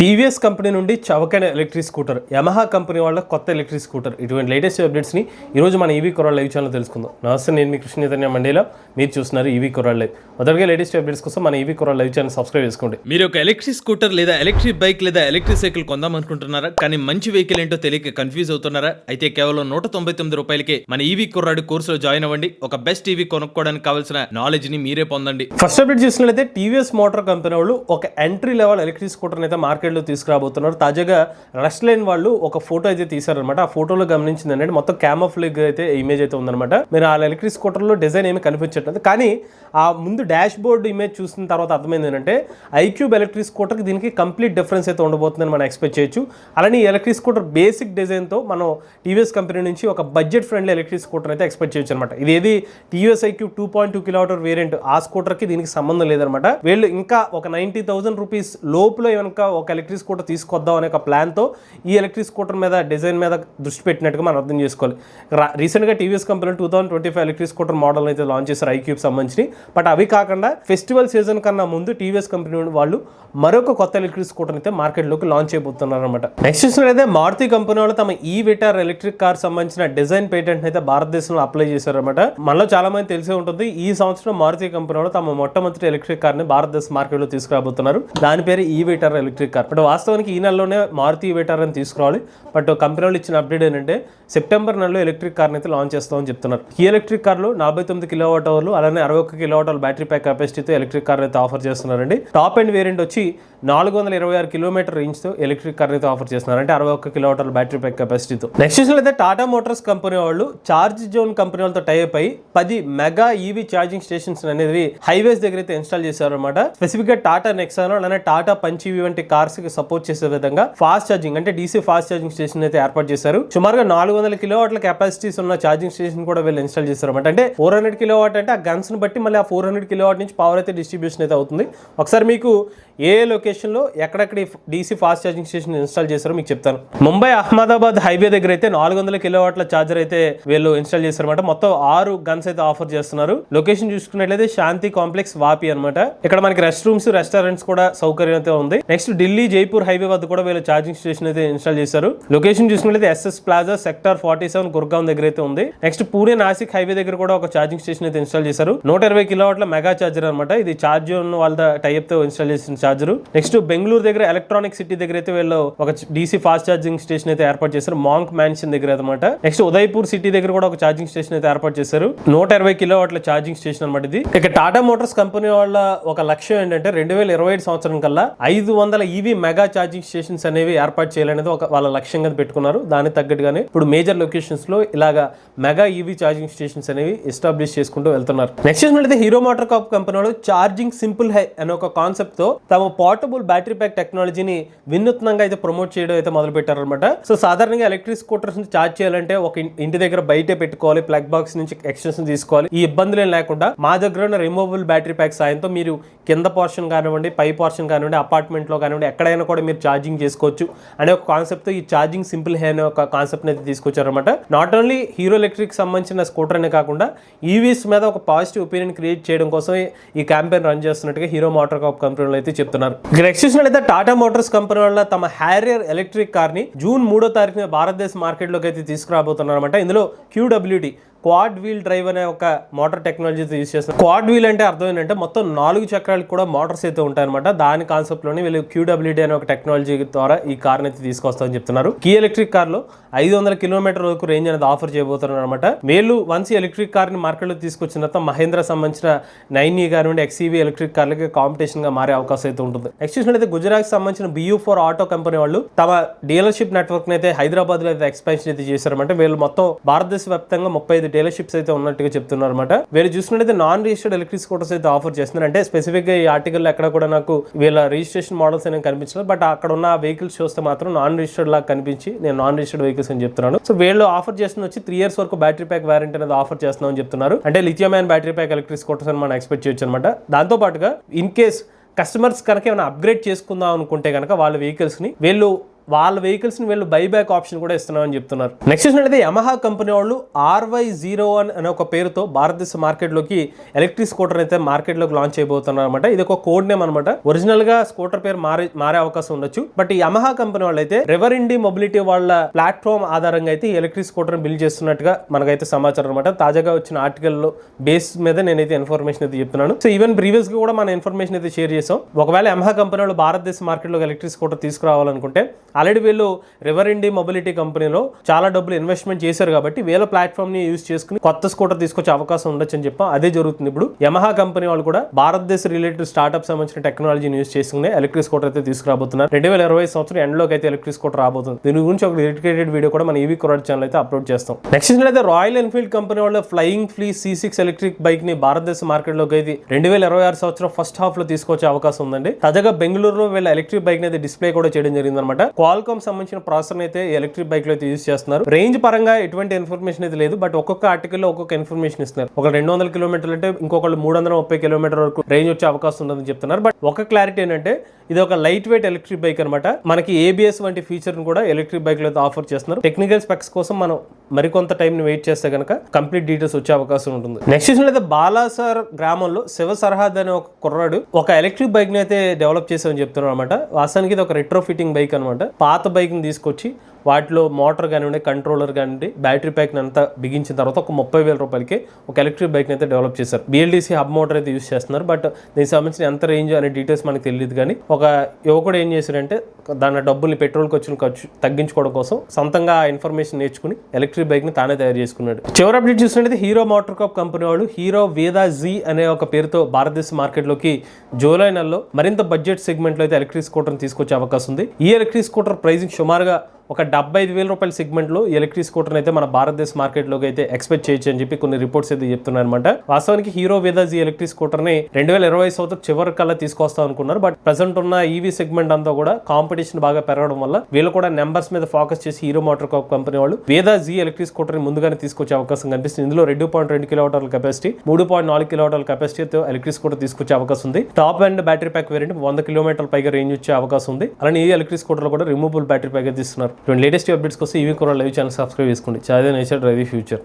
TVS company నుండి చవకైన electric scooter Yamaha company వాళ్ళ కొత్త ఎలక్ట్రిక్ స్కూటర్ ఇటువంటి లేటెస్ట్ అప్డేట్స్ని ఈరోజు మన ఈవీ కొరాల్ లైవ్ ఛానల్ తెలుసుకుందాం. నమస్తే నేను మీ కృష్ణ చైతన్య మండేలా. మీరు చూస్తున్నారు ఈవీ కొరాల్ లైవ్. మొదటిగా లేటెస్ట్ అప్డేట్స్ కోసం మన EV Coral live channel subscribe చేసుకోండి. మీరు ఒక ఎలక్ట్రిక్ స్కూటర్ లేదా ఎలక్ట్రిక్ బైక్ లేదా ఎలక్ట్రిక్ సైకిల్ కొందాం అనుకుంటున్నారా? కానీ మంచి వెహికల్ ఏంటో తెలియక కన్ఫ్యూజ్ అవుతున్నారా? అయితే కేవలం నూట తొంభై తొమ్మిది రూపాయలకే మన ఈవీ కుర్రాడు కోర్సులో జాయిన్ అవ్వండి. ఒక బెస్ట్ ఈవీ కొనుక్కోవడానికి కావాల్సిన నాలెడ్జ్ని మీరే పొందండి. ఫస్ట్ అప్డేట్ చూసినట్లయితే టీవీఎస్ మోటార్ కంపెనీ వాళ్ళు ఒక ఎంట్రీ లెవెల్ ఎలక్ట్రిక్ స్కూటర్ అయితే కంటెంట్లు తీసుకురాబోతున్నారు. తాజాగా రెస్ట్ లైన్ వాళ్ళు ఒక ఫోటో అయితే తీశారనమాట ఆ ఫోటోలో గమనించింది అంటే మొత్తం క్యామోఫ్లిగ్ అయితే ఇమేజ్ అయితే ఉందన్నమాట. మీరు ఆ ఎలక్ట్రిక్ స్కూటర్లో డిజైన్ ఏమి కనిపించట్లేదు. కానీ ఆ ముందు డాష్ బోర్డ్ ఇమేజ్ చూసిన తర్వాత అర్థమైంది ఏంటంటే ఐక్యూబ్ ఎలక్ట్రిక్ స్కూటర్కి దీనికి కంప్లీట్ డిఫరెన్స్ అయితే ఉండబోతుందని మనం ఎక్స్పెక్ట్ చేయొచ్చు. అలానే ఈ ఎలక్ట్రిక్ స్కూటర్ బేసిక్ డిజైన్తో మనం టీవీఎస్ కంపెనీ నుంచి ఒక బడ్జెట్ ఫ్రెండ్లీ ఎలక్ట్రిక్ స్కూటర్ అయితే ఎక్స్పెక్ట్ చేయొచ్చు అనమాట ఇది ఏది TVS iQ two point two kilometre variant ఆ స్కూటర్కి దీనికి సంబంధం లేదనమాట వీళ్ళు ఇంకా ఒక నైంటీ థౌసండ్ రూపీస్ లోపల కనుక ఒక ఎలక్ట్రిక్ స్కూటర్ తీసుకొద్దాం అనే ఒక ప్లాన్తో ఈ ఎలక్ట్రిక్ స్కూటర్ మీద డిజైన్ మీద దృష్టి పెట్టినట్టుగా మనం అర్థం చేసుకోవాలి. రీసెంట్గా TVS company two thousand twenty five electric scooter model అయితే లాంచ్ చేశారు ఐక్యూబ్ సంబంధించి. బట్ అవి కాకుండా ఫెస్టివల్ సీజన్ కన్నా ముందు టీవీఎస్ కంపెనీ వాళ్ళు మరొక కొత్త ఎలక్ట్రిక్ స్కూటర్ అయితే మార్కెట్లోకి లాంచ్ అయిపోతున్నారు అనమాట నెక్స్ట్ చూసినట్లయితే మారుతి కంపెనీ వాళ్ళు తమ ఈ విటార్ ఎలక్ట్రిక్ కార్ సంబంధించిన డిజైన్ పేటెంట్ అయితే భారతదేశంలో అప్లై చేశారనమాట మనలో చాలా మంది తెలిసే ఉంటుంది ఈ సంవత్సరం మారుతి కంపెనీ వాళ్ళు తమ మొట్టమొదటి ఎలక్ట్రిక్ కార్ని భారతదేశ మార్కెట్లో తీసుకురాబోతున్నారు. దాని పేరు ఈ విటార్ ఎలక్ట్రిక్ కార్ బట్ వాస్తవానికి ఈ నెలలోనే మారుతి ఈ అని తీసుకురావాలి. బట్ కంపెనీ వాళ్ళు ఇచ్చిన అప్డేట్ ఏంటంటే సెప్టెంబర్ నెలలో ఎలక్ట్రిక్ కార్ని అయితే లాంచ్ చేస్తామని చెప్తున్నారు. ఈ ఎలక్ట్రిక్ కార్లు నలభై తొమ్మిది కిలోవాట్ అవర్లు అలానే అరవై ఒక్క కిలోవాట్ అవర్ బ్యాటరీ ప్యాక్ కెపాసిటీతో ఎలక్ట్రిక్ కార్ అయితే ఆఫర్ చేస్తున్నారండి. టాప్ అండ్ వేరియంట్ వచ్చి నాలుగు వందల ఇరవై ఆరు కిలోమీటర్ రేంజ్తో ఎలక్ట్రిక్ కార్ అయితే ఆఫర్ చేస్తున్నారు. అంటే అరవై ఒక్క కిలోవాట్ అవర్ బ్యాటరీ ప్యాక్ కెపాసిటీతో నెక్స్ట్ అయితే టాటా మోటార్స్ కంపెనీ వాళ్ళు చార్జ్ జోన్ కంపెనీ వాళ్ళతో టైప్ అయి పది మెగా ఈవీ ఛార్జింగ్ స్టేషన్స్ అనేది హైవేస్ దగ్గర అయితే ఇన్స్టాల్ చేశారు అనమాట స్పెసిఫిక్గా టాటా నెక్సాన్ అలానే టాటా పంచీవి వంటి కార్స్ కి సపోర్ట్ చేసే విధంగా ఫాస్ట్ ఛార్జింగ్ అంటే డీసీ ఫాస్ట్ ఛార్జింగ్ స్టేషన్ అయితే ఏర్పాటు చేశారు. సుమారుగా నాలుగు వందల కిలోవాట్ల కెపాసిటీస్ ఉన్న ఛార్జింగ్ స్టేషన్ కూడా వీళ్ళు ఇన్స్టాల్ చేశారు అనమాట అంటే ఫోర్ హండ్రెడ్ కిలోవాట్ అంటే ఆ గన్స్ని బట్టి మళ్ళీ ఆ ఫోర్ హండ్రెడ్ కిలోవాట్ నుంచి పవర్ అయితే డిస్ట్రిబ్యూషన్ అయితే అవుతుంది. ఒకసారి మీకు ఏ లొకేషన్లో ఎక్కడెక్కడ DC fast charging station install చేశారో మీకు చెప్తాను. ముంబై అహ్మదాబాద్ హైవే దగ్గర అయితే నాలుగు వందల కిలోవాట్ల ఛార్జర్ అయితే వీళ్ళు ఇన్స్టాల్ చేశారు అనమాట మొత్తం ఆరు గన్స్ అయితే ఆఫర్ చేస్తున్నారు. లొకేషన్ చూసుకున్నట్లయితే శాంతి కాంప్లెక్స్ వాపి అనమాట ఇక్కడ మనకి రెస్ట్ రూమ్స్ రెస్టారెంట్స్ కూడా సౌకర్యం అయితే ఉంది. నెక్స్ట్ ఢిల్లీ జైపూర్ హైవే వద్ద కూడా వీళ్ళు ఛార్జింగ్ స్టేషన్ అయితే ఇన్స్టాల్ చేశారు. లొకేషన్ చూసుకున్నట్లయితే SS plaza sector forty seven Gurgaon దగ్గర అయితే ఉంది. నెక్స్ట్ పూణే నాసిక్ హైవే దగ్గర కూడా ఒక ఛార్జింగ్ స్టేషన్ అయితే ఇన్స్టాల్ చేశారు. నూట ఇరవై కిలోవాట్ల మెగా ఛార్జర్ అనమాట ఇది ఛార్జ్ వాళ్ళ టైప్తో ఇన్స్టాల్ చేసిన ఛార్జర్ నెక్స్ట్ బెంగళూరు దగ్గర ఎలక్ట్రానిక్ సిటీ దగ్గర అయితే వీళ్ళు ఒక డీసీ ఫాస్ట్ ఛార్జింగ్ స్టేషన్ అయితే ఏర్పాటు చేశారు. మాంక్ మ్యాన్షన్ దగ్గర అనమాట నెక్స్ట్ ఉదయపూర్ సిటీ దగ్గర కూడా ఒక ఛార్జింగ్ స్టేషన్ అయితే ఏర్పాటు చేశారు. నూట ఇరవై కిలోవాట్ల ఛార్జింగ్ స్టేషన్ అనమాట ఇది. ఇక టాటా మోటార్స్ కంపెనీ వాళ్ళ ఒక లక్ష్యం ఏంటంటే రెండు వేల ఇరవై ఐదు సంవత్సరం కల్లా ఐదు వందల ఈవీ మెగా ఛార్జింగ్ స్టేషన్స్ అనేవి ఏర్పాటు చేయాలనేది ఒక వాళ్ళ లక్ష్యంగా పెట్టుకున్నారు. దానికి తగ్గట్టుగానే ఇప్పుడు మేజర్ లొకేషన్స్లో ఇలాగా మెగా ఈవీ ఛార్జింగ్ స్టేషన్స్ అనేవి ఎస్టాబ్లిష్ చేసుకుంటూ వెళ్తున్నారు. నెక్స్ట్ చూసినట్లయితే హీరో మోటార్ కాప్ కంపెనీ వాళ్ళు ఛార్జింగ్ సింపుల్ హై అనే ఒక కాన్సెప్ట్తో తమ పోర్టబుల్ బ్యాటరీ ప్యాక్ టెక్నాలజీని వినూత్నంగా అయితే ప్రమోట్ చేయడం అయితే మొదలు పెట్టారు అనమాట సో సాధారణంగా ఎలక్ట్రిక్ స్కూటర్స్ ఛార్జ్ చేయాలంటే ఒక ఇంటి దగ్గర బయటే పెట్టుకోవాలి ప్లగ్ బాక్స్ నుంచి ఎక్స్టెన్షన్ తీసుకోవాలి. ఈ ఇబ్బందులు ఏం లేకుండా మా దగ్గర ఉన్న రిమూవబుల్ బ్యాటరీ ప్యాక్ సాయంతో మీరు కింద పోర్షన్ కానివ్వండి పై పోర్షన్ కానివ్వండి అపార్ట్మెంట్లో కానివ్వండి ఎక్కడైనా కూడా మీరు ఛార్జింగ్ చేసుకోవచ్చు. అనే ఒక కాన్సెప్ట్తో ఈ ఛార్జింగ్ సింపుల్ హే అనే ఒక కాన్సెప్ట్ అయితే తీసుకొచ్చారనమాట నాట్ ఓన్లీ హీరో ఎలక్ట్రిక్ సంబంధించిన స్కూటర్ అనే కాకుండా ఈవీస్ మీద ఒక పాజిటివ్ ఒపీనియన్ క్రియేట్ చేయడం కోసం ఈ క్యాంపెయిన్ రన్ చేస్తున్నట్టుగా హీరో మోటార్ కాప్ కంపెనీలు అయితే చెప్తున్నారు. నెక్స్ట్ చూసినట్లయితే టాటా మోటార్స్ కంపెనీ వల్ల తమ హ్యారియర్ ఎలక్ట్రిక్ కార్ని జూన్ మూడో తారీఖున భారతదేశ మార్కెట్లోకి అయితే తీసుకురాబోతున్నారు అనమాట ఇందులో క్యూడబ్ల్యూడి క్వాడ్ వీల్ డ్రైవ్ అనే ఒక మోటార్ టెక్నాలజీ యూస్ చేస్తున్నారు. క్వాడ్ వీల్ అంటే అర్థం ఏంటంటే మొత్తం నాలుగు చక్రాలకు కూడా మోటార్స్ అయితే ఉంటాయన్నమాట. దాని కాన్సెప్ట్లోనే వీళ్ళు క్యూడబ్ల్యూడీ అనే ఒక టెక్నాలజీ ద్వారా ఈ కార్ని అయితే తీసుకొస్తామని చెప్తున్నారు. కీ ఎలక్ట్రిక్ కార్లు ఐదు వందల కిలోమీటర్ వరకు రేంజ్ అనేది ఆఫర్ చేయబోతున్నారు అనమాట వీళ్ళు వన్స్ ఎలక్ట్రిక్ కార్ని మార్కెట్లో తీసుకొచ్చిన తర్వాత మహేంద్ర సంబంధించిన నైన్ ఈ కానివ్వండి ఎక్సీవీ ఎలక్ట్రిక్ కార్లకి కాంపిటీషన్గా మారే అవకాశం అయితే ఉంటుంది. నెక్స్ట్ చూసినట్లయితే గుజరాత్ సంబంధించిన బియూ ఫోర్ ఆటో కంపెనీ వాళ్ళు తమ డీలర్షిప్ నెట్వర్క్ అయితే హైదరాబాద్లో అయితే ఎక్స్పాన్షన్ అయితే చేశారన్నమాట. వీళ్ళు మొత్తం భారతదేశ వ్యాప్తంగా ముప్పై ఐదు డీలర్షిప్స్ అయితే ఉన్నట్టుగా చెప్తున్నారు అనమాట వీళ్ళు చూసినట్లయితే నాన్ రిజిస్టర్డ్ ఎలక్ట్రిక్ స్కూటర్స్ అయితే ఆఫర్ చేస్తున్నారు. అంటే స్పెసిఫిక్గా ఈ ఆర్టికల్ ఎక్కడ కూడా నాకు వీళ్ళ రిజిస్ట్రేషన్ మోడల్స్ అనేవి కనిపించలేదు. బట్ అక్కడ ఉన్న వెహికల్స్ చూస్తే మాత్రం నాన్ రిజిస్టర్డ్ లాగా కనిపించి నేను నాన్ రిజిస్టర్డ్ వెహికల్స్ అని చెప్తున్నాను. సో వీళ్ళు ఆఫర్ చేస్తున్న వచ్చి త్రీ ఇయర్స్ వరకు బ్యాటరీ ప్యాక్ వారంటీ అనేది ఆఫర్ చేస్తున్నాం అని చెప్తున్నారు. అంటే lithium and battery pack electric scooters అని మనం ఎక్స్పెక్ట్ చేయొచ్చు అనమాట దాంతో పాటుగా ఇన్ కేస్ కస్టమర్స్ కనుక ఏమైనా అప్గ్రేడ్ చేసుకుందాం అనుకుంటే కనుక వాళ్ళ వెహికల్స్ని వీళ్ళు వాళ్ళ వెహికల్స్ని వీళ్ళు బైబ్యాక్ ఆప్షన్ కూడా ఇస్తున్నామని చెప్తున్నారు. నెక్స్ట్ చూసినట్లయితే యమహా కంపెనీ వాళ్ళు ఆర్వై జీరో వన్ అనే ఒక పేరుతో భారతదేశ మార్కెట్లోకి ఎలక్ట్రిక్ స్కూటర్ అయితే మార్కెట్లోకి లాంచ్ అయిపోతున్నారు అనమాట ఇది ఒక కోడ్ నేమ్ అనమాట ఒరిజినల్గా స్కూటర్ పేరు మారే మారే అవకాశం ఉండొచ్చు. బట్ ఈ యమహా కంపెనీ వాళ్ళు అయితే రెవర్ ఇండి మొబిలిటీ వాళ్ళ ప్లాట్ఫామ్ ఆధారంగా అయితే ఎలక్ట్రిక్ స్కూటర్ బిల్డ్ చేస్తున్నట్టుగా మనకైతే సమాచారం అనమాట తాజాగా వచ్చిన ఆర్టికల్లో బేస్ మీద నేనైతే ఇన్ఫర్మేషన్ అయితే చెప్తున్నాను. సో ఈవెన్ ప్రీవియస్గా కూడా మన ఇన్ఫర్మేషన్ అయితే షేర్ చేసాం. ఒకవేళ యమహా కంపెనీ వాళ్ళు భారతదేశ మార్కెట్లో ఎలక్ట్రిక్ స్కూటర్ తీసుకురావాలనుకుంటే ఆల్రెడీ వీళ్ళు రివర్ ఇండి మొబిలిటీ కంపెనీలో చాలా డబ్బులు ఇన్వెస్ట్మెంట్ చేశారు కాబట్టి వీళ్ళ ప్లాట్ఫామ్ని యూజ్ చేసుకుని కొత్త స్కూటర్ తీసుకొచ్చే అవకాశం ఉండొచ్చు అని చెప్పాం అదే జరుగుతుంది. ఇప్పుడు యమహా కంపెనీ వాళ్ళు కూడా భారతదేశ రిలేటెడ్ స్టార్ట్అప్ సంబంధించిన టెక్నాలజీని యూజ్ చేసుకునే ఎలక్ట్రిక్ స్కూటర్ అయితే తీసుకురాబోతున్నారు. రెండు వేల ఇరవై సంవత్సరం ఎండ్లోకి అయితే ఎలక్ట్రిక్ స్కూటర్ రాబోతుంది. దీని గురించి ఒక డెడికేటెడ్ వీడియో కూడా మన ఈవీ కొరడ్ ఛానల్ అయితే అప్లోడ్ చేస్తాం. నెక్స్ట్ అయితే రాయల్ ఎన్ఫీల్డ్ కంపెనీ వాళ్ళ Flying Flea C six electric బైక్ని భారతదేశ మార్కెట్లోకి అయితే రెండు వేల ఇరవై ఆరు సంవత్సరం ఫస్ట్ హాఫ్లో తీసుకొచ్చే అవకాశం ఉందండి. తాజాగా బెంగళూరులో వీళ్ళ ఎలక్ట్రిక్ బైక్ అయితే డిస్ప్లే కూడా చేయడం జరిగింది అనమాట క్వాల్కామ్ సంబంధించిన ప్రాసెసర్ అయితే ఎలక్ట్రిక్ బైక్లో అయితే యూజ్ చేస్తున్నారు. రేంజ్ పరంగా ఎటువంటి ఇన్ఫర్మేషన్ అయితే లేదు బట్ ఒక్కొక్క ఆర్టికల్లో ఒక్కొక్క ఇన్ఫర్మేషన్ ఇస్తున్నారు. ఒక రెండు వందల కిలోమీటర్లు అంటే ఇంకొకళ్ళు మూడు వందల ముప్పై కిలోమీటర్ వరకు రేంజ్ వచ్చే అవకాశం ఉందని చెప్తున్నారు. బట్ ఒక క్లారిటీ ఏంటంటే ఇది ఒక లైట్ వెయిట్ ఎలక్ట్రిక్ బైక్ అనమాట మనకి ఏబిఎస్ వంటి ఫీచర్ కూడా ఎలక్ట్రిక్ బైక్లో అయితే ఆఫర్ చేస్తున్నారు. టెక్నికల్ స్పెక్స్ కోసం మనం మరికొంత టైం ని వెయిట్ చేస్తే కనుక కంప్లీట్ డీటెయిల్స్ వచ్చే అవకాశం ఉంటుంది. నెక్స్ట్ అయితే బాలాసార్ గ్రామంలో శివ సరహద్ అనే ఒక కుర్రాడు ఒక ఎలక్ట్రిక్ బైక్ని అయితే డెవలప్ చేసామని చెప్తున్నారు అనమాట వాస్తవానికి ఇది ఒక రెట్రో ఫిట్టింగ్ బైక్ అనమాట పాత బైక్ని తీసుకొచ్చి వాటిలో మోటార్ కానివ్వండి కంట్రోలర్ కానివ్వండి బ్యాటరీ ప్యాక్ అంతా బిగించిన తర్వాత ఒక ముప్పై వేల రూపాయలకి ఒక ఎలక్ట్రిక్ బైక్ని అయితే డెవలప్ చేశారు. బిఎల్డీసీ హబ్ మోటార్ అయితే యూస్ చేస్తున్నారు బట్ దీనికి సంబంధించిన ఎంత రేంజ్ అనే డీటెయిల్స్ మనకు తెలియదు కానీ ఒక యువకుడు ఏం చేశారంటే దాని డబ్బుల్ని పెట్రోల్ ఖర్చులు ఖర్చు తగ్గించుకోవడం కోసం సొంతంగా ఆ ఇన్ఫర్మేషన్ నేర్చుకుని ఎలక్ట్రిక్ బైక్ని తానే తయారు చేసుకున్నాడు. చివరి అప్డేట్ చూసినట్లయితే హీరో మోటార్ కాప్ కంపెనీ వాళ్ళు హీరో వేదా జీ అనే ఒక పేరుతో భారతదేశ మార్కెట్లోకి జూలై నెలలో మరింత బడ్జెట్ సెగ్మెంట్లో అయితే ఎలక్ట్రిక్ స్కూటర్ని తీసుకొచ్చే అవకాశం ఉంది. ఈ ఎలక్ట్రిక్ స్కూటర్ ప్రైసింగ్ సుమారుగా ఒక డెబ్బై ఐదు వేల రూపాయల సెగ్మెంట్లో ఎలక్ట్రిక్ స్కూటర్ అయితే మన భారతదేశ మార్కెట్లోకి అయితే ఎక్స్పెక్ట్ చేయొచ్చు అని చెప్పి కొన్ని రిపోర్ట్స్ అయితే చెప్తున్నారు అనమాట వాస్తవానికి హీరో వేదాజ్ ఈ ఎలక్ట్రిక్ స్కూటర్ని రెండు వేల ఇరవై సంవత్సరం చివరి కల్లా తీసుకొస్తాం అనుకున్నారు. బట్ ప్రజెంట్ ఉన్న ఈవీ సెగ్మెంట్ అంతా కూడా కాంపిటీషన్ బాగా పెరగడం వల్ల వీళ్ళు కూడా నెంబర్స్ మీద ఫోకస్ చేసి హీరో మోటార్ కాప్ కంపెనీ వాళ్ళు వేదా జీ ఎలక్ట్రిక్ స్కూటర్ని ముందుగానే తీసుకొచ్చే అవకాశం కనిపిస్తుంది. ఇందులో రెండు పాయింట్ రెండు కిలోమీటర్ల కెపాసిటీ మూడు పాయింట్ నాలుగు కిలోమీటర్ల కెపాసిటీతో ఎలక్ట్రిక్ స్కూటర్ తీసుకొచ్చే అవకాశం ఉంది. Top end battery pack variant వంద కిలోమీటర్ల పైగా రేంజ్ వచ్చే అవకాశం ఉంది. అలానే ఈ ఎలక్ట్రిక్ స్కూటర్ కూడా రిమూవబుల్ బ్యాటరీ ప్యాక్ అయితే ఇటువంటి లేటెస్ట్ అప్డేట్స్ కోసం ఈవీ కూడా లైవ్ ఛానల్ సబ్స్క్రైబ్ చేసుకోండి. చాలా నేచర్ డ్రైవ్ ఫ్యూచర్.